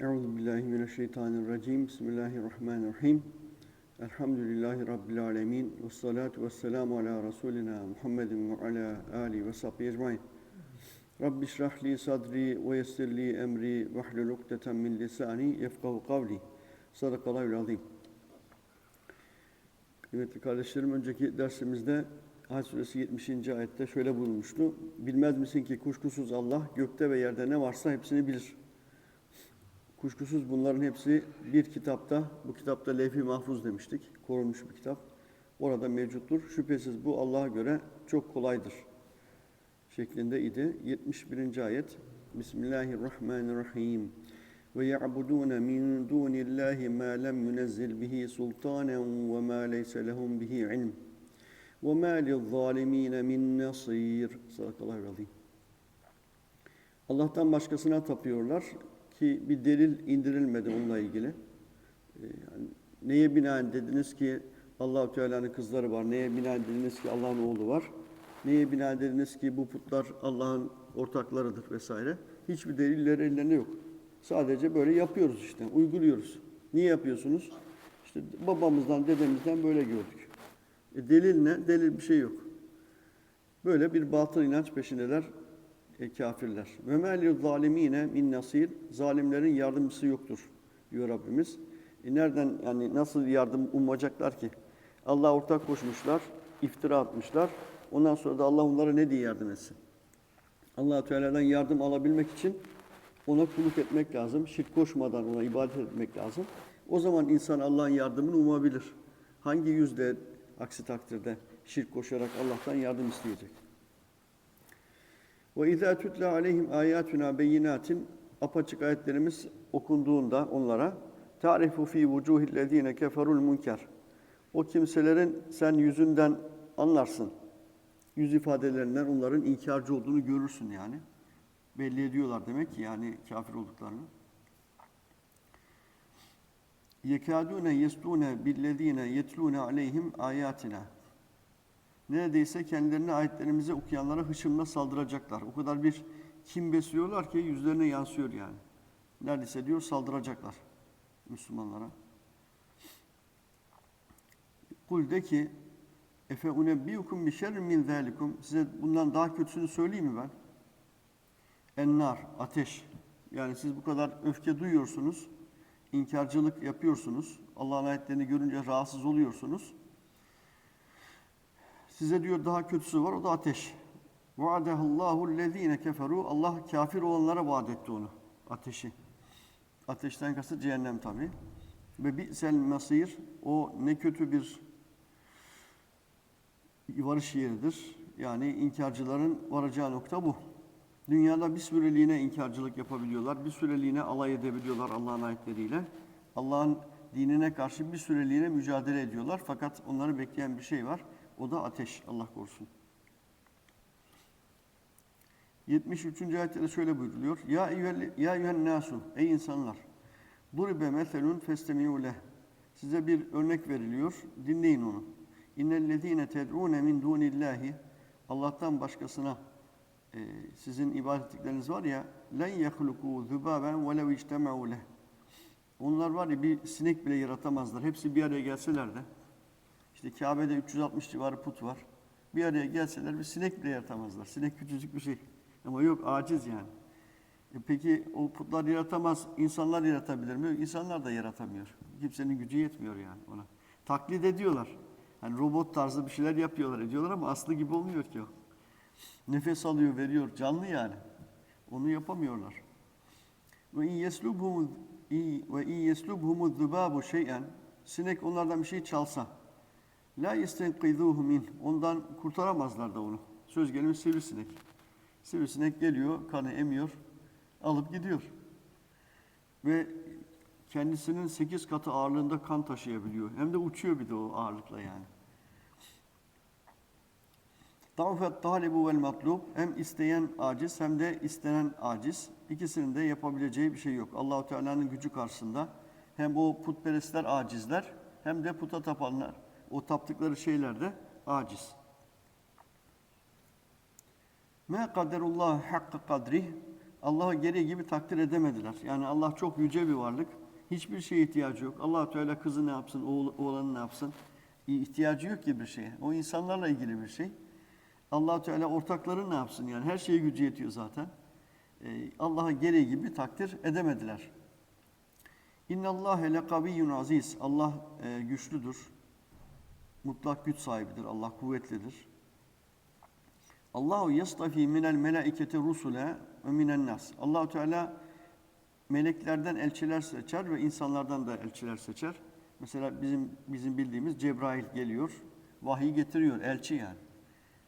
Euzu billahi mineşşeytanirracim. Bismillahirrahmanirrahim. Elhamdülillahi rabbil alamin. Ves salatu vesselamu ala rasulina Muhammedin ve ala ali ve sahbihi ecmaîn. Rabbi şrah li sadri ve yessir li emri ve hlul ukdeten min lisani yefkahu kavli. Sadakallahul azim. Kıymetli kardeşlerim, önceki dersimizde Hac suresi 70. ayette şöyle buyurmuştu. Bilmez misin ki kuşkusuz Allah gökte ve yerde ne varsa hepsini bilir. Kuşkusuz bunların hepsi bir kitapta, bu kitapta levh-i mahfuz demiştik, korunmuş bir kitap. Orada mevcuttur. Şüphesiz bu Allah'a göre çok kolaydır şeklinde idi. 71. ayet Bismillahirrahmanirrahim. Ve ya'budun min dunillahi ma lem yunezzil bihi sultanen ve ma leyse lehum bihi ilm. Ve ma lizzalimin min nasir. Sadakallahu. Allah'tan başkasına tapıyorlar ki bir delil indirilmedi onunla ilgili. Ee, Yani neye binaen dediniz ki Allahu Teala'nın kızları var? Neye binaen dediniz ki Allah'ın oğlu var? Neye binaen dediniz ki bu putlar Allah'ın ortaklarıdır vesaire? Hiçbir delilleri ellerinde yok. Sadece böyle yapıyoruz işte, uyguluyoruz. Niye yapıyorsunuz? İşte babamızdan, dedemizden böyle gördük. E delil ne? Delil bir şey yok. Böyle bir batıl inanç peşindeler kafirler. Ve mel zalimine min nasir. Zalimlerin yardımcısı yoktur diyor Rabbimiz. E nereden yani nasıl yardım umacaklar ki? Allah ortak koşmuşlar, iftira atmışlar. Ondan sonra da Allah onlara ne diye yardım etsin? Allah Teala'dan yardım alabilmek için ona kulluk etmek lazım. Şirk koşmadan ona ibadet etmek lazım. O zaman insan Allah'ın yardımını umabilir. Hangi yüzde aksi takdirde şirk koşarak Allah'tan yardım isteyecek? Ve izâ tutla aleyhim âyâtuna beyinâtin apaçık ayetlerimiz okunduğunda onlara tarifu fi vucuhillezîne keferul münker. O kimselerin sen yüzünden anlarsın. Yüz ifadelerinden onların inkarcı olduğunu görürsün yani. Belli ediyorlar demek ki yani kafir olduklarını. Yekâdûne yestûne billezîne yetlûne aleyhim âyâtina. Neredeyse kendilerine ayetlerimizi okuyanlara hışımla saldıracaklar. O kadar bir kim besliyorlar ki yüzlerine yansıyor yani. Neredeyse diyor saldıracaklar Müslümanlara. Kul de ki Efe unebbiyukum bi şerrin min zalikum. Size bundan daha kötüsünü söyleyeyim mi ben? Ennar, ateş. Yani siz bu kadar öfke duyuyorsunuz, inkarcılık yapıyorsunuz, Allah'ın ayetlerini görünce rahatsız oluyorsunuz. Size diyor daha kötüsü var, o da ateş. Vaadehullahu lezine keferu. Allah kafir olanlara vaat etti onu, ateşi. Ateşten kastı cehennem tabi. Ve bi'sel masir. O ne kötü bir varış yeridir. Yani inkarcıların varacağı nokta bu. Dünyada bir süreliğine inkarcılık yapabiliyorlar, bir süreliğine alay edebiliyorlar Allah'ın ayetleriyle. Allah'ın dinine karşı bir süreliğine mücadele ediyorlar. Fakat onları bekleyen bir şey var. O da ateş. Allah korusun. 73. ayette de şöyle buyruluyor. Ya eyyühel, ya eyyühen nasu. Ey insanlar. Duribe meselun festemi'u leh. Size bir örnek veriliyor. Dinleyin onu. İnnellezîne ted'ûne min dûnillâhi. Allah'tan başkasına e, sizin ibadet ettikleriniz var ya len yehluku zübaben velev içtema'u leh. Onlar var ya bir sinek bile yaratamazlar. Hepsi bir araya gelseler de işte Kabe'de 360 civarı put var. Bir araya gelseler bir sinek bile yaratamazlar. Sinek küçücük bir şey. Ama yok aciz yani. E peki o putlar yaratamaz, insanlar yaratabilir mi? İnsanlar da yaratamıyor. Kimsenin gücü yetmiyor yani ona. Taklit ediyorlar. Yani robot tarzı bir şeyler yapıyorlar, ediyorlar ama aslı gibi olmuyor ki o. Nefes alıyor, veriyor, canlı yani. Onu yapamıyorlar. Ve in yeslubhumu ve in yeslubhumu şey'en sinek onlardan bir şey çalsa la yestenqizuhu min ondan kurtaramazlar da onu. Söz gelimi sivrisinek. Sivrisinek geliyor, kanı emiyor, alıp gidiyor. Ve kendisinin sekiz katı ağırlığında kan taşıyabiliyor. Hem de uçuyor bir de o ağırlıkla yani. Tavfet talibu vel matlub hem isteyen aciz hem de istenen aciz. İkisinin de yapabileceği bir şey yok. Allahu Teala'nın gücü karşısında hem o putperestler acizler hem de puta tapanlar o taptıkları şeyler de aciz. Me kaderullah hakkı kadrih Allah'ı gereği gibi takdir edemediler. Yani Allah çok yüce bir varlık. Hiçbir şeye ihtiyacı yok. allah Teala kızı ne yapsın, oğlanı ne yapsın? İhtiyacı yok ki bir şeye. O insanlarla ilgili bir şey. allah Teala ortakları ne yapsın? Yani her şeye gücü yetiyor zaten. Ee, Allah'ı gereği gibi takdir edemediler. İnna Allah lekaviyyun aziz. Allah e, güçlüdür. Mutlak güç sahibidir. Allah kuvvetlidir. Allahu yastafi minel melaiketi rusule ve minen nas. Allahu Teala meleklerden elçiler seçer ve insanlardan da elçiler seçer. Mesela bizim bizim bildiğimiz Cebrail geliyor, vahiy getiriyor, elçi yani.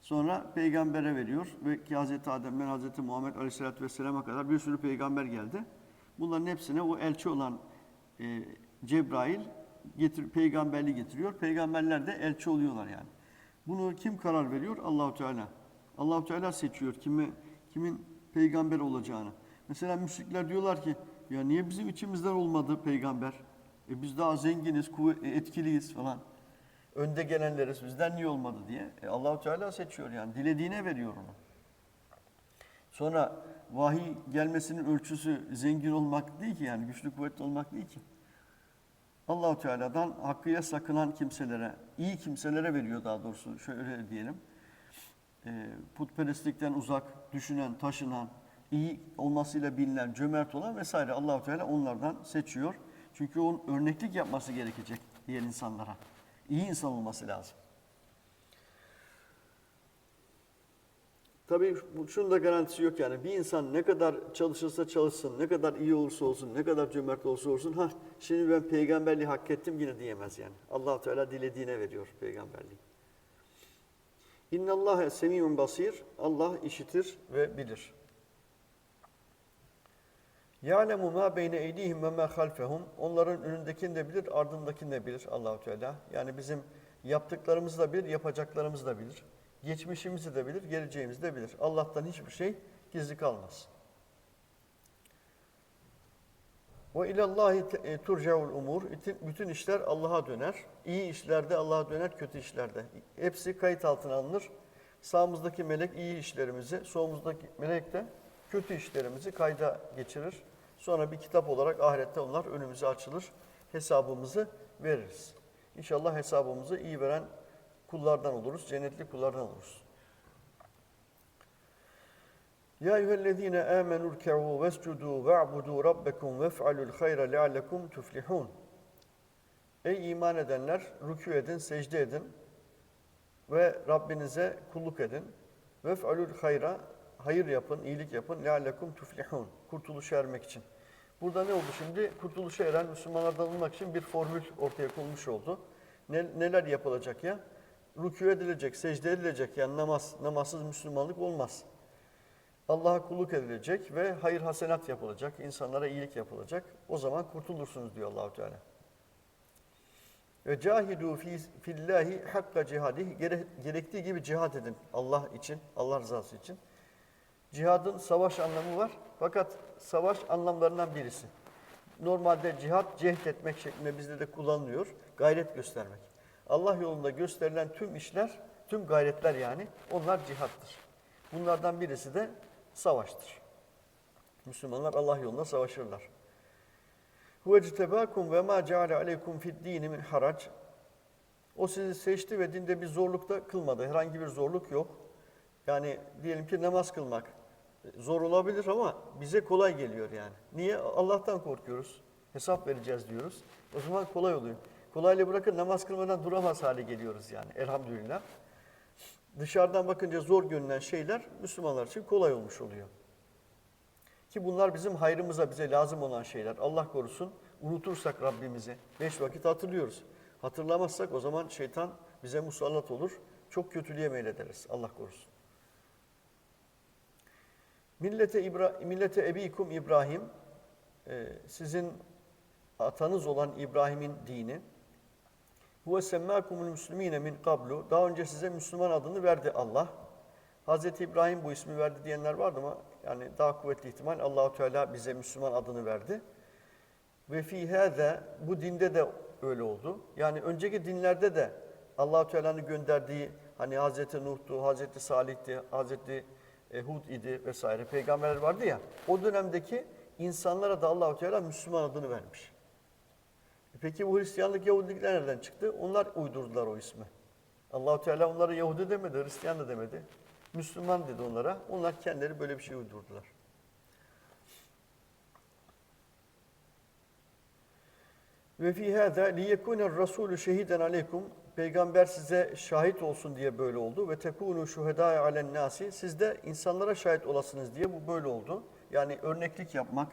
Sonra peygambere veriyor ve ki Hz. Adem'den Hz. Muhammed Aleyhisselatü Vesselam'a kadar bir sürü peygamber geldi. Bunların hepsine o elçi olan e, Cebrail getir, peygamberliği getiriyor. Peygamberler de elçi oluyorlar yani. Bunu kim karar veriyor? Allahu Teala. Allahu Teala seçiyor kimi kimin peygamber olacağını. Mesela müşrikler diyorlar ki ya niye bizim içimizden olmadı peygamber? E biz daha zenginiz, kuvvet, e, etkiliyiz falan. Önde gelenleriz bizden niye olmadı diye. E Allahu Teala seçiyor yani dilediğine veriyor onu. Sonra vahiy gelmesinin ölçüsü zengin olmak değil ki yani güçlü kuvvetli olmak değil ki. Allahu Teala'dan hakkıya sakınan kimselere, iyi kimselere veriyor daha doğrusu şöyle diyelim. E, putperestlikten uzak, düşünen, taşınan, iyi olmasıyla bilinen, cömert olan vesaire Allahu Teala onlardan seçiyor. Çünkü onun örneklik yapması gerekecek diğer insanlara. İyi insan olması lazım. Tabii şunun da garantisi yok yani. Bir insan ne kadar çalışırsa çalışsın, ne kadar iyi olursa olsun, ne kadar cömert olursa olsun, ha şimdi ben peygamberliği hak ettim yine diyemez yani. allah Teala dilediğine veriyor peygamberliği. İnna Allah semiyun basir. Allah işitir ve bilir. Ya'lemu ma beyne eydihim ve ma halfehum. Onların önündekini de bilir, ardındakini de bilir Allahu Teala. Yani bizim yaptıklarımızı da bilir, yapacaklarımızı da bilir. Geçmişimizi de bilir, geleceğimizi de bilir. Allah'tan hiçbir şey gizli kalmaz. Ve ilallahi e, turcaul umur. Bütün işler Allah'a döner. İyi işlerde Allah'a döner, kötü işlerde. Hepsi kayıt altına alınır. Sağımızdaki melek iyi işlerimizi, solumuzdaki melek de kötü işlerimizi kayda geçirir. Sonra bir kitap olarak ahirette onlar önümüze açılır. Hesabımızı veririz. İnşallah hesabımızı iyi veren kullardan oluruz, cennetli kullardan oluruz. Ya eyyühellezine amenu rk'u vescudu ve'budu rabbekum vef'alul hayra leallekum tuflihun. Ey iman edenler rükû edin, secde edin ve Rabbinize kulluk edin. Vef'alul hayra hayır yapın, iyilik yapın leallekum tuflihun. Kurtuluşa ermek için. Burada ne oldu şimdi? Kurtuluşa eren Müslümanlardan olmak için bir formül ortaya konmuş oldu. Ne- neler yapılacak ya? Rükû edilecek, secde edilecek. Yani namaz, namazsız Müslümanlık olmaz. Allah'a kulluk edilecek ve hayır hasenat yapılacak, insanlara iyilik yapılacak. O zaman kurtulursunuz diyor Allahu Teala. Ve cahidu fi fillahi hakka cihadih Gere- gerektiği gibi cihad edin Allah için, Allah rızası için. Cihadın savaş anlamı var fakat savaş anlamlarından birisi. Normalde cihat cehd etmek şeklinde bizde de kullanılıyor. Gayret göstermek. Allah yolunda gösterilen tüm işler, tüm gayretler yani onlar cihattır. Bunlardan birisi de savaştır. Müslümanlar Allah yolunda savaşırlar. Huvectebakum ve ma ceale aleykum fid dini min harac. O sizi seçti ve dinde bir zorluk da kılmadı. Herhangi bir zorluk yok. Yani diyelim ki namaz kılmak zor olabilir ama bize kolay geliyor yani. Niye? Allah'tan korkuyoruz. Hesap vereceğiz diyoruz. O zaman kolay oluyor. Kolayla bırakın namaz kılmadan duramaz hale geliyoruz yani elhamdülillah. Dışarıdan bakınca zor görünen şeyler Müslümanlar için kolay olmuş oluyor. Ki bunlar bizim hayrımıza, bize lazım olan şeyler. Allah korusun, unutursak Rabbimizi, beş vakit hatırlıyoruz. Hatırlamazsak o zaman şeytan bize musallat olur. Çok kötülüğe meylederiz. Allah korusun. Millete, İbra millete ebikum İbrahim, e, sizin atanız olan İbrahim'in dini. Huve semmâkumul müslimîne min kablu. Daha önce size Müslüman adını verdi Allah. Hazreti İbrahim bu ismi verdi diyenler vardı ama yani daha kuvvetli ihtimal Allahu Teala bize Müslüman adını verdi. Ve fi hâze bu dinde de öyle oldu. Yani önceki dinlerde de Allahu Teala'nın gönderdiği hani Hazreti Nuh'tu, Hazreti Salih'ti, Hazreti e, Hud idi vesaire peygamberler vardı ya. O dönemdeki insanlara da Allahu Teala Müslüman adını vermiş. E Peki bu Hristiyanlık, Yahudilikler nereden çıktı? Onlar uydurdular o ismi. Allahu Teala onlara Yahudi demedi, Hristiyan da demedi. Müslüman dedi onlara. Onlar kendileri böyle bir şey uydurdular. Ve fi hâzâ liyekûner rasûlü şehiden aleykum. Peygamber size şahit olsun diye böyle oldu. Ve tekûnû şuhedâe alen nâsi. Siz de insanlara şahit olasınız diye bu böyle oldu. Yani örneklik yapmak,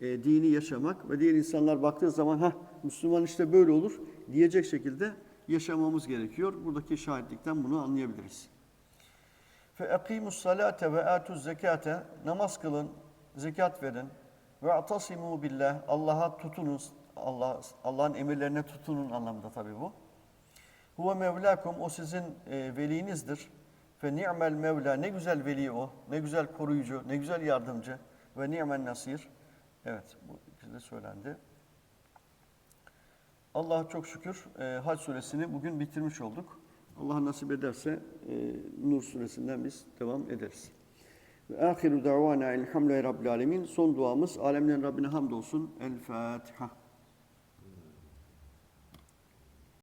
e, dini yaşamak ve diğer insanlar baktığı zaman ha Müslüman işte böyle olur diyecek şekilde yaşamamız gerekiyor. Buradaki şahitlikten bunu anlayabiliriz. Fe ekimus salate ve atuz zekate namaz kılın, zekat verin ve atasimu billah Allah'a tutunuz. Allah Allah'ın emirlerine tutunun anlamında tabii bu. Huve mevlakum o sizin e, velinizdir. Fe ni'mel mevla ne güzel veli o. Ne güzel koruyucu, ne güzel yardımcı ve ni'men nasir. Evet bu ikisi söylendi. Allah'a çok şükür e, Hac suresini bugün bitirmiş olduk. Allah nasip ederse e, Nur suresinden biz devam ederiz. Ve ahiru davana elhamdülillahi rabbil alemin. Son duamız alemlerin Rabbine hamdolsun. El Fatiha.